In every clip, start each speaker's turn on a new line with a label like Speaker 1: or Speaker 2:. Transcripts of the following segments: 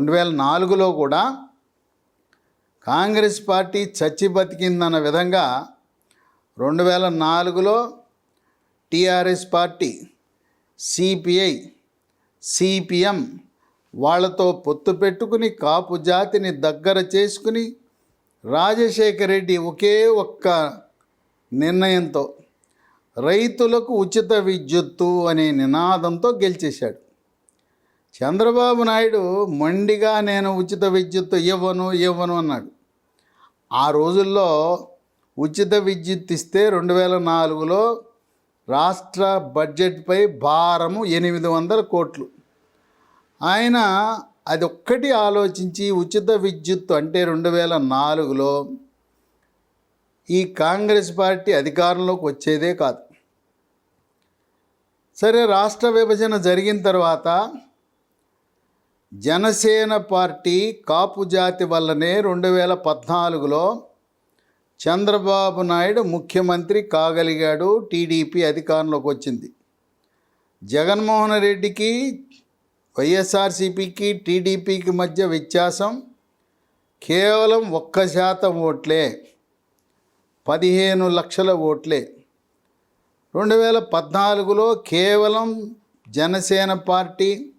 Speaker 1: రెండు వేల నాలుగులో కూడా కాంగ్రెస్ పార్టీ చచ్చి బతికిందన్న విధంగా రెండు వేల నాలుగులో టీఆర్ఎస్ పార్టీ సిపిఐ సిపిఎం వాళ్ళతో పొత్తు పెట్టుకుని కాపు జాతిని దగ్గర చేసుకుని రాజశేఖర రెడ్డి ఒకే ఒక్క నిర్ణయంతో రైతులకు ఉచిత విద్యుత్తు అనే నినాదంతో గెలిచేశాడు. చంద్రబాబు నాయుడు మొండిగా నేను ఉచిత విద్యుత్ ఇవ్వను ఇవ్వను అన్నాడు. ఆ రోజుల్లో ఉచిత విద్యుత్ ఇస్తే రెండు వేల నాలుగులో రాష్ట్ర బడ్జెట్పై భారము ఎనిమిది వందల కోట్లు. ఆయన అది ఒక్కటి ఆలోచించి ఉచిత విద్యుత్ అంటే రెండు వేల నాలుగులో ఈ కాంగ్రెస్ పార్టీ అధికారంలోకి వచ్చేదే కాదు. సరే రాష్ట్ర విభజన జరిగిన తర్వాత జనసేన పార్టీ కాపు జాతి వల్లనే రెండు వేల పద్నాలుగులో చంద్రబాబు నాయుడు ముఖ్యమంత్రి కాగలిగాడు టీడీపీ అధికారంలోకి వచ్చింది. జగన్మోహన్ రెడ్డికి వైఎస్ఆర్సీపీకి టీడీపీకి మధ్య వ్యత్యాసం కేవలం ఒక్క శాతం ఓట్లే. పదిహేను లక్షల ఓట్లే. రెండు వేల పద్నాలుగులో కేవలం జనసేన పార్టీ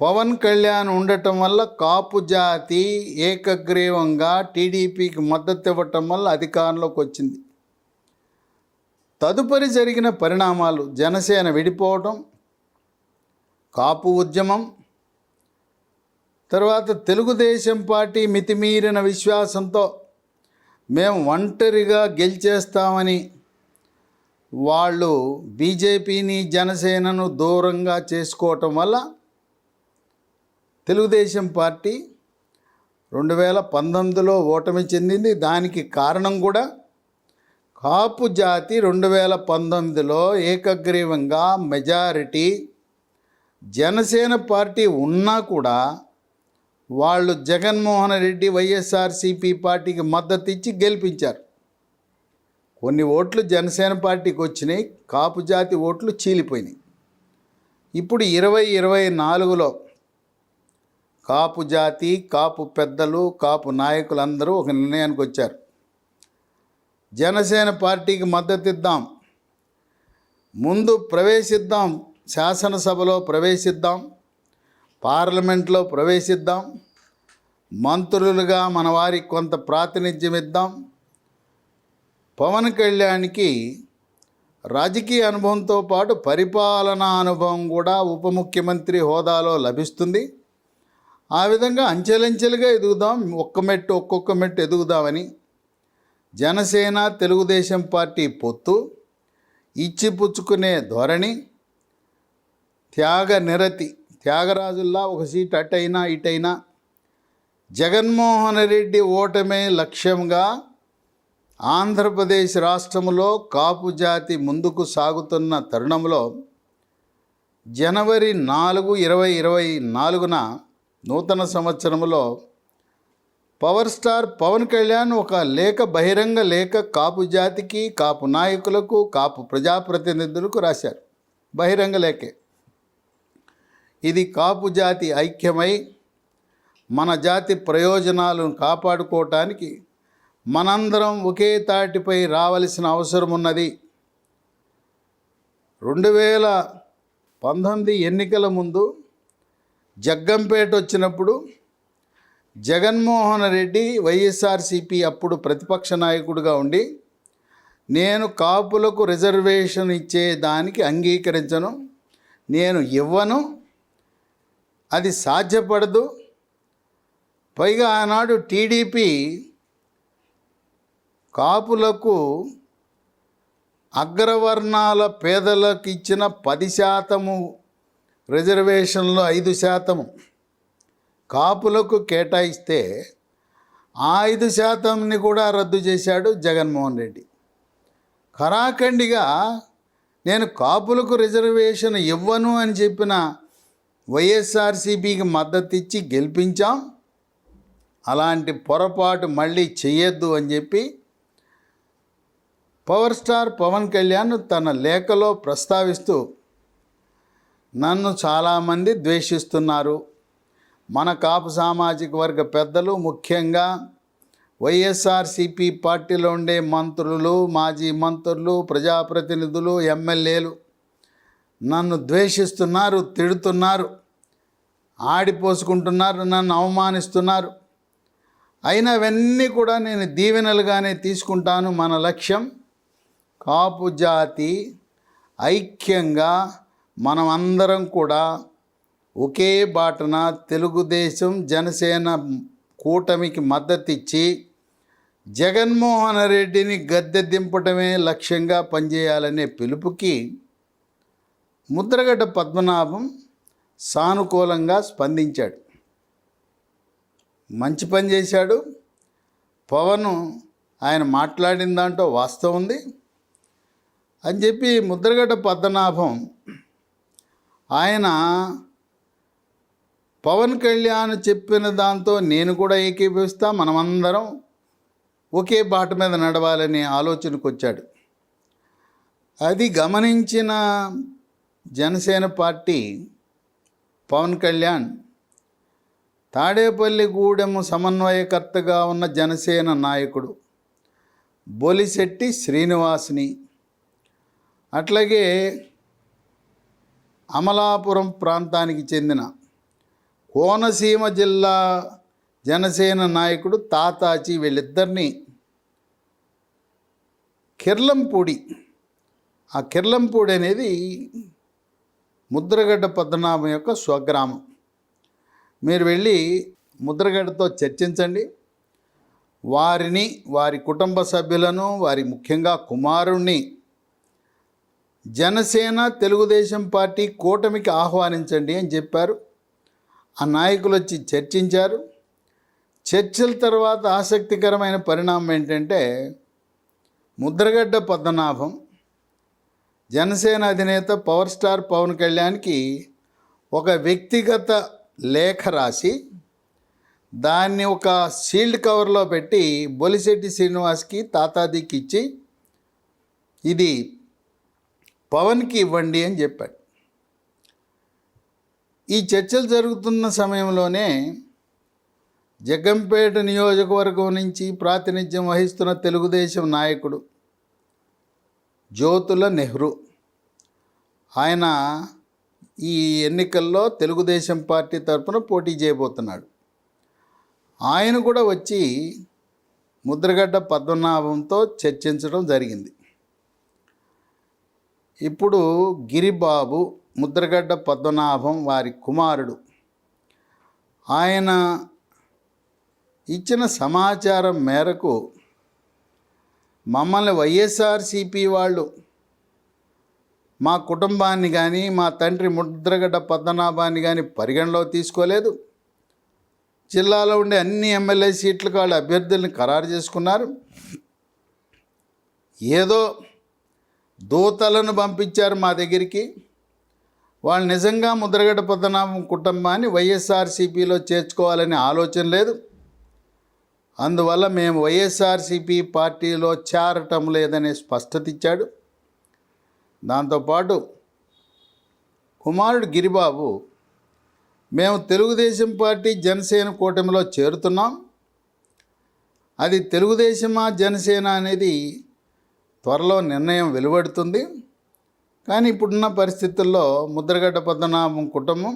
Speaker 1: పవన్ కళ్యాణ్ ఉండటం వల్ల కాపు జాతి ఏకగ్రీవంగా టీడీపీకి మద్దతు ఇవ్వటం వల్ల అధికారంలోకి వచ్చింది. తదుపరి జరిగిన పరిణామాలు జనసేన విడిపోవటం కాపు ఉద్యమం తర్వాత తెలుగుదేశం పార్టీ మితిమీరిన విశ్వాసంతో మేము ఒంటరిగా గెలిచేస్తామని వాళ్ళు బీజేపీని జనసేనను దూరంగా చేసుకోవటం వల్ల తెలుగుదేశం పార్టీ రెండు వేల పంతొమ్మిదిలో ఓటమి చెందింది. దానికి కారణం కూడా కాపు జాతి రెండు వేల పంతొమ్మిదిలో ఏకగ్రీవంగా మెజారిటీ జనసేన పార్టీ ఉన్నా కూడా వాళ్ళు జగన్మోహన్ రెడ్డి వైఎస్ఆర్సీపీ పార్టీకి మద్దతు ఇచ్చి గెలిపించారు. కొన్ని ఓట్లు జనసేన పార్టీకి వచ్చినాయి కాపు జాతి ఓట్లు చీలిపోయినాయి. ఇప్పుడు ఇరవై ఇరవై నాలుగులో కాపు జాతి కాపు పెద్దలు కాపు నాయకులందరూ ఒక నిర్ణయానికి వచ్చారు. జనసేన పార్టీకి మద్దతు ఇద్దాం. ముందు ప్రవేశిద్దాం. శాసనసభలో ప్రవేశిద్దాం. పార్లమెంట్లో ప్రవేశిద్దాం. మంత్రులుగా మన వారికి కొంత ప్రాతినిధ్యం ఇద్దాం. పవన్ కళ్యాణ్కి రాజకీయ అనుభవంతో పాటు పరిపాలనా అనుభవం కూడా ఉప ముఖ్యమంత్రి హోదాలో లభిస్తుంది. ఆ విధంగా అంచెలంచెలుగా ఎదుగుదాం. ఒక్క మెట్టు ఒక్కొక్క మెట్టు ఎదుగుదామని జనసేన తెలుగుదేశం పార్టీ పొత్తు ఇచ్చిపుచ్చుకునే ధోరణి త్యాగ నిరతి త్యాగరాజుల్లా ఒక సీట్ అటైనా ఇటైనా జగన్మోహన్ రెడ్డి ఓటమే లక్ష్యంగా ఆంధ్రప్రదేశ్ రాష్ట్రంలో కాపు జాతి ముందుకు సాగుతున్న తరుణంలో జనవరి నాలుగు ఇరవై ఇరవై నాలుగున నూతన సంవత్సరంలో పవర్ స్టార్ పవన్ కళ్యాణ్ ఒక లేఖ బహిరంగ లేఖ కాపు జాతికి కాపు నాయకులకు కాపు ప్రజాప్రతినిధులకు రాశారు. బహిరంగ లేఖే. ఇది కాపు జాతి ఐక్యమై మన జాతి ప్రయోజనాలను కాపాడుకోవటానికి మనందరం ఒకే తాటిపై రావలసిన అవసరం ఉన్నది రెండు వేల పంతొమ్మిది ఎన్నికల ముందు జగ్గంపేట వచ్చినప్పుడు జగన్మోహన్ రెడ్డి వైఎస్ఆర్సిపి అప్పుడు ప్రతిపక్ష నాయకుడిగా ఉండి నేను కాపులకు రిజర్వేషన్ ఇచ్చే దానికి అంగీకరించను నేను ఇవ్వను అది సాధ్యపడదు. పైగా ఆనాడు టీడీపీ కాపులకు అగ్రవర్ణాల పేదలకు ఇచ్చిన పది శాతము రిజర్వేషన్లో ఐదు శాతం కాపులకు కేటాయిస్తే ఆ ఐదు శాతంని కూడా రద్దు చేశాడు జగన్మోహన్ రెడ్డి. ఖరాఖండిగా నేను కాపులకు రిజర్వేషన్ ఇవ్వను అని చెప్పిన వైఎస్ఆర్సీపీకి మద్దతు ఇచ్చి గెలిపించాం. అలాంటి పొరపాటు మళ్ళీ చేయొద్దు అని చెప్పి పవర్ స్టార్ పవన్ కళ్యాణ్ తన లేఖలో ప్రస్తావిస్తూ నన్ను చాలామంది ద్వేషిస్తున్నారు. మన కాపు సామాజిక వర్గ పెద్దలు ముఖ్యంగా వైఎస్ఆర్సిపి పార్టీలో ఉండే మంత్రులు మాజీ మంత్రులు ప్రజాప్రతినిధులు ఎమ్మెల్యేలు నన్ను ద్వేషిస్తున్నారు తిడుతున్నారు ఆడిపోసుకుంటున్నారు నన్ను అవమానిస్తున్నారు. అయినా అవన్నీ కూడా నేను దీవెనలుగానే తీసుకుంటాను. మన లక్ష్యం కాపు జాతి ఐక్యంగా మనం అందరం కూడా ఒకే బాటన తెలుగుదేశం జనసేన కూటమికి మద్దతిచ్చి జగన్మోహన్ రెడ్డిని గద్దె దింపటమే లక్ష్యంగా పనిచేయాలనే పిలుపుకి ముద్రగడ్డ పద్మనాభం సానుకూలంగా స్పందించాడు. మంచి పని చేశాడు. పవన్ ఆయన మాట్లాడిన దాంట్లో వాస్తవం ఉంది. అని చెప్పి ముద్రగడ్డ పద్మనాభం ఆయన పవన్ కళ్యాణ్ చెప్పిన దాంతో నేను కూడా ఏకీభవిస్తా మనమందరం ఒకే బాట మీద నడవాలనే ఆలోచనకు వచ్చాడు. అది గమనించిన జనసేన పార్టీ పవన్ కళ్యాణ్ తాడేపల్లిగూడెం సమన్వయకర్తగా ఉన్న జనసేన నాయకుడు బొలిశెట్టి శ్రీనివాస్ని అట్లాగే అమలాపురం ప్రాంతానికి చెందిన కోనసీమ జిల్లా జనసేన నాయకుడు తాతాచి వీళ్ళిద్దరినీ కిర్లంపూడి ఆ కిర్లంపూడి అనేది ముద్రగడ్డ పద్మనాభం యొక్క స్వగ్రామం. మీరు వెళ్ళి ముద్రగడ్డతో చర్చించండి. వారిని వారి కుటుంబ సభ్యులను వారి ముఖ్యంగా కుమారుణ్ణి జనసేన తెలుగుదేశం పార్టీ కూటమికి ఆహ్వానించండి అని చెప్పారు. ఆ నాయకులు వచ్చి చర్చించారు. చర్చల తర్వాత ఆసక్తికరమైన పరిణామం ఏంటంటే ముద్రగడ్డ పద్మనాభం జనసేన అధినేత పవర్ స్టార్ పవన్ కళ్యాణ్కి ఒక వ్యక్తిగత లేఖ రాసి దాన్ని ఒక సీల్డ్ కవర్లో పెట్టి బొలిశెట్టి శ్రీనివాస్కి తాతాదికి ఇచ్చి ఇది పవన్కి ఇవ్వండి అని చెప్పాడు. ఈ చర్చలు జరుగుతున్న సమయంలోనే జగ్గంపేట నియోజకవర్గం నుంచి ప్రాతినిధ్యం వహిస్తున్న తెలుగుదేశం నాయకుడు జ్యోతుల నెహ్రూ. ఆయన ఈ ఎన్నికల్లో తెలుగుదేశం పార్టీ తరఫున పోటీ చేయబోతున్నాడు. ఆయన కూడా వచ్చి ముద్రగడ్డ పద్మనాభంతో చర్చించడం జరిగింది. ఇప్పుడు గిరిబాబు ముద్రగడ్డ పద్మనాభం వారి కుమారుడు. ఆయన ఇచ్చిన సమాచారం మేరకు మమ్మల్ని వైఎస్ఆర్సిపి వాళ్ళు మా కుటుంబాన్ని కానీ మా తండ్రి ముద్రగడ్డ పద్మనాభాన్ని కానీ పరిగణలో తీసుకోలేదు. జిల్లాలో ఉండే అన్ని ఎమ్మెల్యే సీట్లకు వాళ్ళు అభ్యర్థుల్ని ఖరారు చేసుకున్నారు. ఏదో దూతలను పంపించారు మా దగ్గరికి. వాళ్ళు నిజంగా ముద్రగడ్డ పద్మనాభం కుటుంబాన్ని వైఎస్ఆర్సీపీలో చేర్చుకోవాలనే ఆలోచన లేదు. అందువల్ల మేము వైఎస్ఆర్సీపీ పార్టీలో చేరటం లేదనే స్పష్టత ఇచ్చాడు. దాంతోపాటు కుమారుడు గిరిబాబు మేము తెలుగుదేశం పార్టీ జనసేన కూటమిలో చేరుతున్నాం. అది తెలుగుదేశమా జనసేన అనేది త్వరలో నిర్ణయం వెలువడుతుంది. కానీ ఇప్పుడున్న పరిస్థితుల్లో ముద్రగడ్డ పద్మనాభం కుటుంబం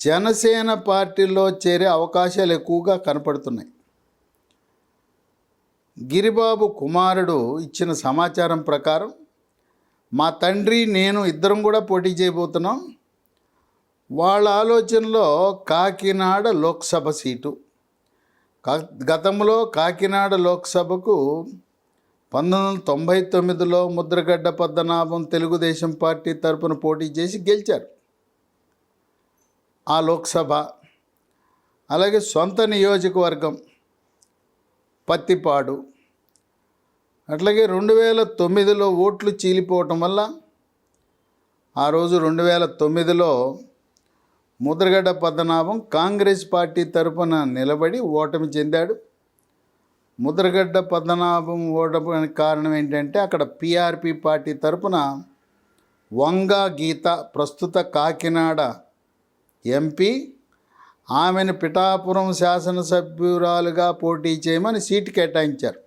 Speaker 1: జనసేన పార్టీలో చేరే అవకాశాలు ఎక్కువగా కనపడుతున్నాయి. గిరిబాబు కుమారుడు ఇచ్చిన సమాచారం ప్రకారం మా తండ్రి నేను ఇద్దరం కూడా పోటీ చేయబోతున్నాం. వాళ్ళ ఆలోచనలో కాకినాడ లోక్సభ సీటు. గతంలో కాకినాడ లోక్సభకు పంతొమ్మిది వందల తొంభై తొమ్మిదిలో ముద్రగడ్డ పద్మనాభం తెలుగుదేశం పార్టీ తరపున పోటీ చేసి గెలిచారు. ఆ లోక్సభ అలాగే సొంత నియోజకవర్గం పత్తిపాడు అట్లాగే రెండు వేల తొమ్మిదిలో ఓట్లు చీలిపోవటం వల్ల ఆ రోజు రెండు వేల తొమ్మిదిలో ముద్రగడ్డ పద్మనాభం కాంగ్రెస్ పార్టీ తరపున నిలబడి ఓటమి చెందాడు. ముద్రగడ్డ పద్మనాభం ఓటమికి కారణం ఏంటంటే అక్కడ పిఆర్పి పార్టీ తరపున వంగ గీత ప్రస్తుత కాకినాడ ఎంపీ ఆమెను పిఠాపురం శాసనసభ్యురాలుగా పోటీ చేయమని సీటు కేటాయించారు.